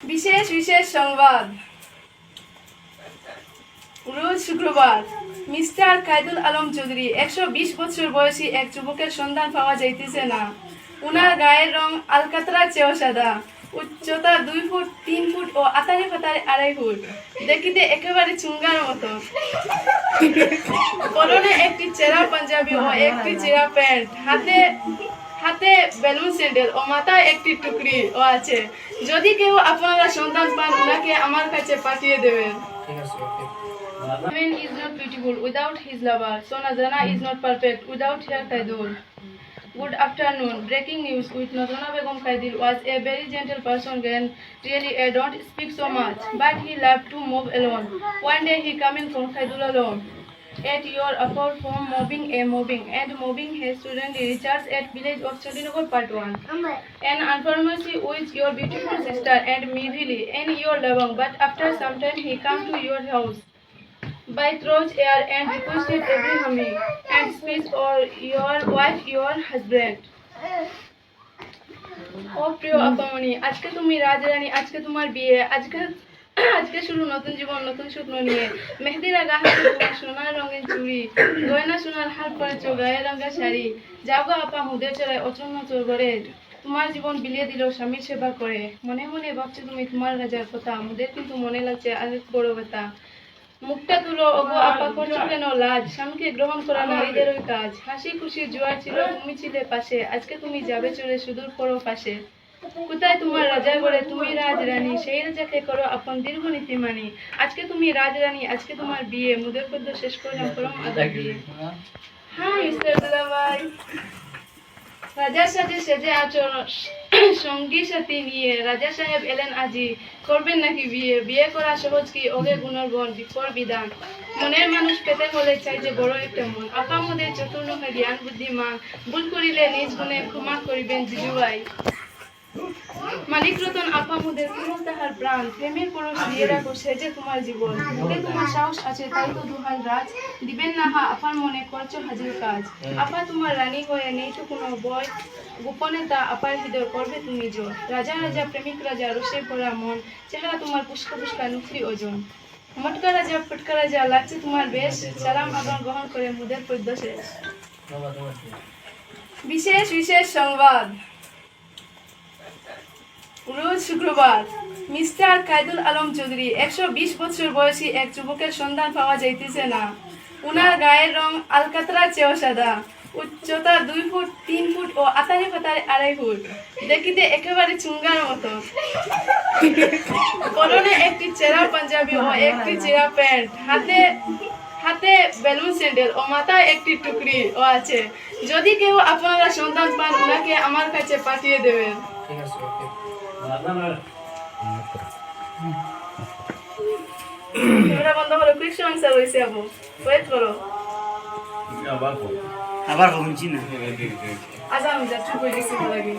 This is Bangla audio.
বিশেষ বিশেষ সংবাদ। রোজ শুক্রবার, মিস্টার কায়দুল আলম চৌধুরী, একশো বিশ বছর বয়সী এক যুবকের সন্ধান পাওয়া যাইতেছে না। উনার গায়ের রং আলকাতরা চেয়েও সাদা। উচ্চতা দুই ফুট, তিন ফুট ও আতারে ফাতারে আড়াই ফুট। দেখিতে একেবারে চুঙ্গার মতো। পরনে একটি চেরা পাঞ্জাবি ও একটি চেরা প্যান্ট। হাতে হাতে বেলুন স্যান্ডেল ও মাথায় একটি টুকরি ও আছে। যদি কেউ আপনারা সন্তান পান ওনাকে আমার কাছে পাঠিয়ে দেবেন। Is not beautiful without his lover সোনা জানা is not perfect without here Kaidul good afternoon breaking news with Najna Begum was a very gentle person গ্যান really I don't speak so much but he love to move alone one day he coming from Khaidul Alam At your upper from mobbing a mobbing and mobbing his student Richards at village of Chandinagar part 1. An unfortunately with your beautiful sister and me really and your loving, but after some time he come to your house by throws air and requested every humming and speech or your wife your husband ও প্রিয় আপামনি আজকে তুমি রাজরানী আজকে তোমার বিয়ে আজকে আজকে শুরু, নতুন জীবন, নতুন স্বপ্ন নিয়ে। মেহেদির আগা হাতে সোনার রঙের চুড়ি, গয়না সোনার হাত পরেছ গায়ে রঙের শাড়ি। যাব আপা, মুদের চড়ায় অচন্ন চোর করে তোমার জীবন বিলিয়ে দিল স্বামীর সেবা করে। মনে মনে ভাবছ তুমি তোমার রাজার কথা। মুদের কিন্তু মনে লাগছে আরেক বড় কথা মুখটা তুলো ওগো আপা, করছ কেন লাজ? স্বামীকে গ্রহণ করা নারীদের ওই কাজ। হাসি খুশি জোয়ার ছিল, তুমি ছিলে পাশে। আজকে তুমি যাবে চলে সুদূর পরো পাশে। কোথায় তোমার রাজা ঘরে তুমি রাজরানী? সেই রাজাকে করো আপন দীর্ঘ নীতি মানি আজকে তুমি রাজরানী আজকে তোমার বিয়ে। মুদের পদ্য শেষ করলাম পরম আদর দিয়ে। হ্যাঁ মিস্টার দুলাভাই। রাজা সাজে সেজে আছো সঙ্গী সাথী নিয়ে রাজা সাহেব এলেন আজি। করবেন নাকি বিয়ে? বিয়ে করা সহজ কি? ওগে গুণরগণ বিপর বিধান। মনের মানুষ পেতে হলে চাই যে বড় একটা মন। আপা মদের চতুর্ণকে জ্ঞান বুদ্ধিমান। ভুল করিলে নিজ গুণে ক্ষমা করিবেন জিজুভাই। মালিক রতন আপা মুদের কোমল তাহার প্রাণ। প্রেমের পরশ দিয়ে রাখো সে যে তোমার জীবন। বুকে তোমার সাহস আছে তাই তো দুহাল রাজ। দিবেন না হা আপার মনে করছ হাজির কাজ। আপা তোমার রানী হয়ে নেই তো কোনো বয়। গোপনে তা আপার হৃদয় করবে তুমি জোর রাজা রাজা প্রেমিক রাজা রসে ভরা মন। চেহারা তোমার পুষ্কা পুষ্কা নুখরি ওজন। মটকা রাজা ফটকা রাজা লাগছে তোমার বেশ। সালাম আবার গ্রহণ করে মুদের পদ্য শেষ? বিশেষ বিশেষ সংবাদ। রোজ শুক্রবার মিস্টার কায়দুল আলম চৌধুরী একশো বিশ বছর বয়সী এক যুবকের সন্ধান পাওয়া যাইতেছে না। উনার গায়ের রং আলকাতরা চেয়েও সাদা। উচ্চতা দুই ফুট, তিন ফুট ও আতারে ফাতারে আড়াই ফুট। দেখিতে একেবারে চুঙ্গার মতো। পরনে একটি চেরা পাঞ্জাবি ও একটি চেরা প্যান্ট। হাতে হাতে বেলুন স্যান্ডেল ও মাথায় একটি টুকরি ও আছে। যদি কেউ আপনারা সন্তান পান ওনাকে আমার কাছে পাঠিয়ে দেবেন। ক্যামেরা বন্ধ করো কুইকশন আনসার হয়েছে আপু। ওয়েট করো। আবার কমছি না। আজ যা চুপ হয়ে গেছি লাগে